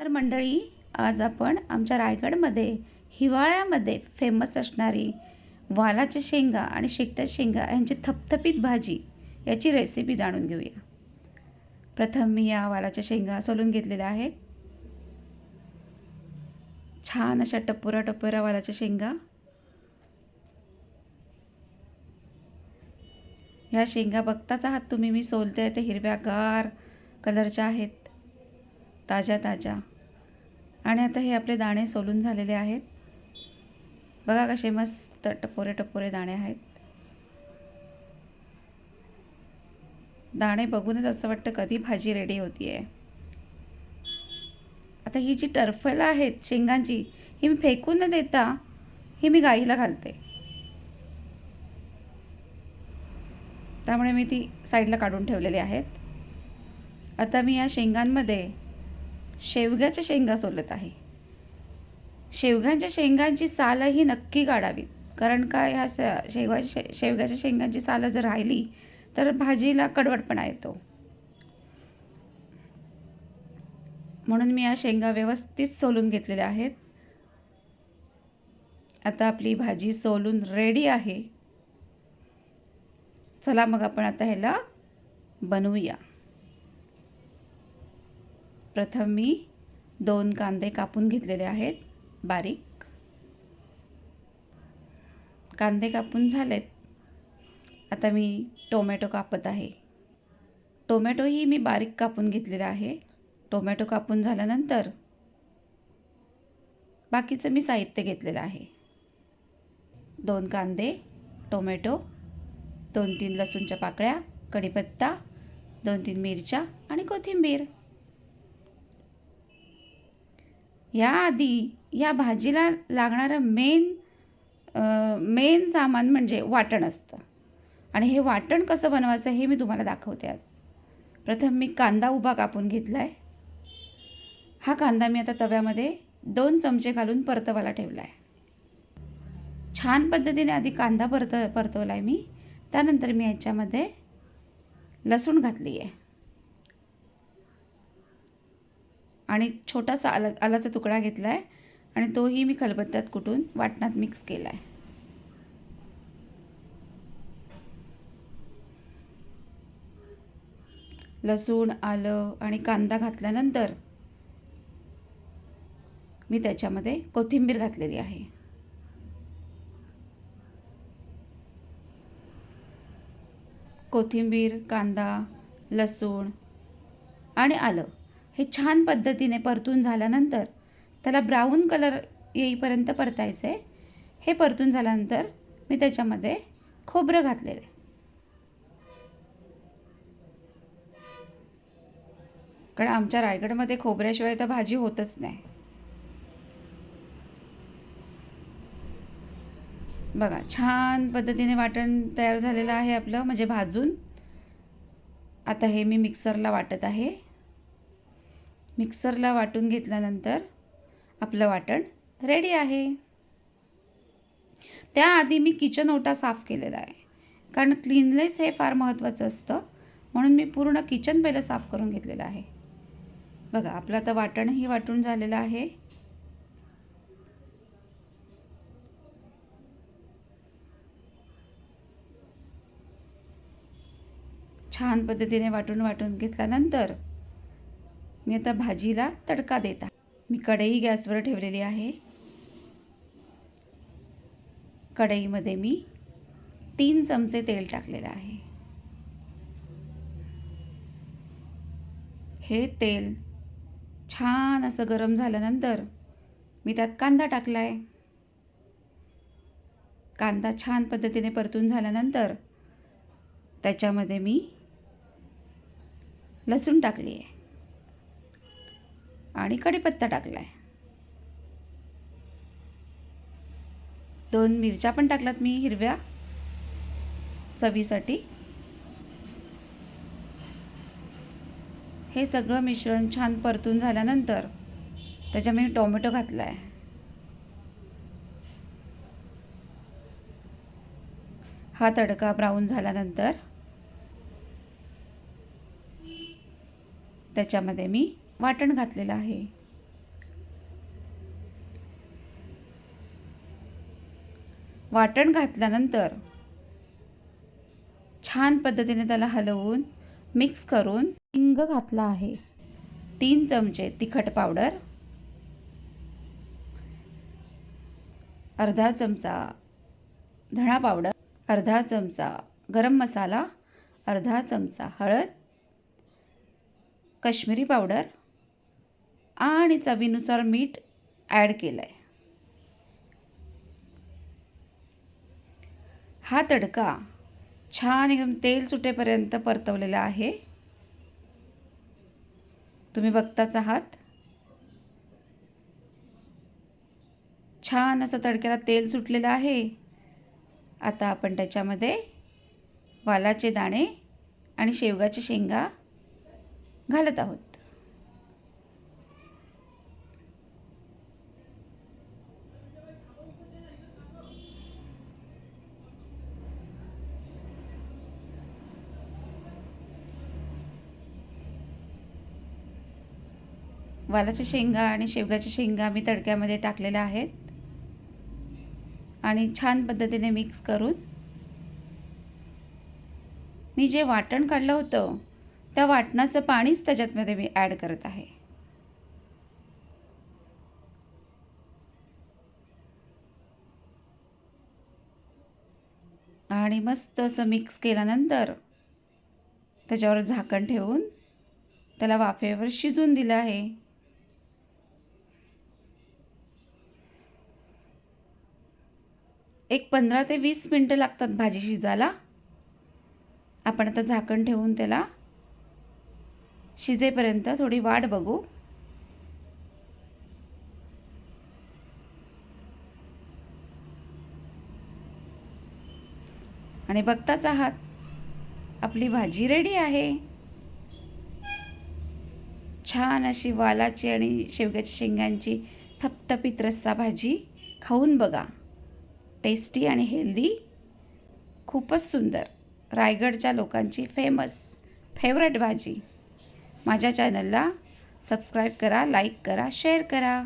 तर मंडळी आज आपण आमच्या रायगडमध्ये हिवाळ्यामध्ये फेमस असणारी वालाच्या शेंगा आणि शेकट्या शेंगा यांची थपथपीत भाजी याची रेसिपी जाणून घेऊया. प्रथम मी या वालाच्या शेंगा सोलून घेतलेल्या आहेत. छान अशा टपोरा टपोरा वालाच्या शेंगा. ह्या शेंगा बघताच आहात तुम्ही मी सोलते ते हिरव्यागार कलरच्या आहेत. ताज्या ताज्या. आणि आता हे आपले दाणे सोलून झालेले आहेत. बघा कसे मस्त टपोरे टपोरे दाणे आहेत. दाणे बघूनच असं वाटतं कधी भाजी रेडी होती आहे आता ही जी टर्फलं आहेत शेंगांची ही मी फेकून न देता ही मी गाईला घालते. त्यामुळे मी ती साईडला काढून ठेवलेली आहेत. आता मी या शेंगांमध्ये शेवग्याच्या शेंगा सोलत आहे. शेवग्याच्या शेंगांची सालं ही नक्की काढावीत कारण का ह्या स शेवगा शे शेवग्याच्या शेंगांची सालं जर राहिली तर भाजीला कडवटपणा येतो. म्हणून मी या शेंगा व्यवस्थित सोलून घेतलेल्या आहेत. आता आपली भाजी सोलून रेडी आहे. चला मग आपण आता ह्याला बनवूया. प्रथम मी दोन कांदे कापून घेतलेले आहेत. बारीक. कांदे कापून झालेत. आता मी टोमॅटो कापत आहे. टोमॅटोही मी बारीक कापून घेतलेला आहे. टोमॅटो कापून झाल्यानंतर बाकीचं मी साहित्य घेतलेलं आहे. दोन कांदे टोमॅटो दोन तीन लसूणच्या पाकळ्या कढीपत्ता दोन तीन मिरच्या आणि कोथिंबीर. याआधी या भाजीला लागणारं मेन मेन सामान म्हणजे वाटण असतं. आणि हे वाटण कसं बनवायचं हे मी तुम्हाला दाखवते आज. प्रथम मी कांदा उभा कापून घेतला आहे हा कांदा मी आता तव्यामध्ये दोन चमचे घालून परतवायला ठेवला आहे छान पद्धतीने आधी कांदा परत परतवला आहे मी. त्यानंतर मी याच्यामध्ये लसूण घातली आहे आणि छोटासा आला आलाचा तुकडा घेतला आहे आणि तोही मी खलबत्त्यात कुटून वाटणात मिक्स केला आहे लसूण आलं आणि कांदा घातल्यानंतर मी त्याच्यामध्ये कोथिंबीर घातलेली आहे. कोथिंबीर कांदा लसूण आणि आलं. हे छान पद्धतीने परतून झाल्यानंतर त्याला ब्राऊन कलर येईपर्यंत परतायचं. आहे हे परतून झाल्यानंतर मी त्याच्यामध्ये खोबरं घातलेलं आहे. कारण आमच्या रायगडमध्ये खोबऱ्याशिवाय तर भाजी होतच नाही. बघा छान पद्धतीने वाटण तयार झालेलं आहे आपलं म्हणजे भाजून. आता हे मी मिक्सरला वाटत आहे. मिक्सरला वाटून घेतल्यानंतर आपलं वाटण रेडी आहे. त्याआधी मी किचन ओटा साफ केलेला आहे. कारण क्लीनलेस हे फार महत्त्वाचं असतं. म्हणून मी पूर्ण किचन पहिलं साफ करून घेतलेलं आहे. बघा आपलं आता वाटणही वाटून झालेलं आहे. छान पद्धतीने वाटून वाटून घेतल्यानंतर मी आता भाजीला तडका देत आहे. मी कढई गॅसवर ठेवलेली आहे. कढईमध्ये मी तीन चमचे तेल टाकलेलं आहे. हे तेल छान असं गरम झाल्यानंतर मी त्यात कांदा टाकला आहे कांदा छान पद्धतीने परतून झाल्यानंतर त्याच्यामध्ये मी लसूण टाकली आहे. आणि कढीपत्ता टाकला आहे दोन मिरच्या पण टाकल्यात मी हिरव्या चवीसाठी. हे सगळं मिश्रण छान परतून झाल्यानंतर त्याच्यामध्ये टोमॅटो घातला आहे हा तडका ब्राऊन झाल्यानंतर त्याच्यामध्ये मी वाटण घातलेलं आहे. वाटण घातल्यानंतर छान पद्धतीने त्याला हलवून मिक्स करून हिंग घातला आहे. तीन चमचे तिखट पावडर अर्धा चमचा धणा पावडर अर्धा चमचा गरम मसाला अर्धा चमचा हळद कश्मीरी पावडर आणि चवीनुसार मीठ ॲड केलं आहे हा तडका छान एकदम तेल सुटेपर्यंत परतवलेला आहे. तुम्ही बघताच आहात. छान असं तडक्याला तेल सुटलेलं आहे. आता आपण त्याच्यामध्ये वालाचे दाणे आणि शेवगाचे शेंगा घालत आहोत. वालाच्या शेंगा आणि शेवगाच्या शेंगा मी तडक्यामध्ये टाकलेल्या आहेत. आणि छान पद्धतीने मिक्स करून मी जे वाटण काढलं होतं त्या वाटणाचं पाणीच त्याच्यातमध्ये मी ॲड करत आहे. आणि मस्त असं मिक्स केल्यानंतर त्याच्यावर झाकण ठेवून त्याला वाफेवर शिजून दिलं आहे. एक पंधरा ते वीस मिनटं लागतात भाजी शिजायला. आपण आता झाकण ठेवून त्याला शिजेपर्यंत थोडी वाट बघू. आणि बघताच आहात आपली भाजी रेडी आहे. छान अशी वालाची आणि शेवग्याच्या शेंगांची थपथपीत रस्सा भाजी खाऊन बघा. टेस्टी आणि हेल्दी खूपच सुंदर. रायगडच्या लोकांची फेमस फेवरेट भाजी. माझ्या चॅनलला सबस्क्राईब करा लाईक करा शेअर करा.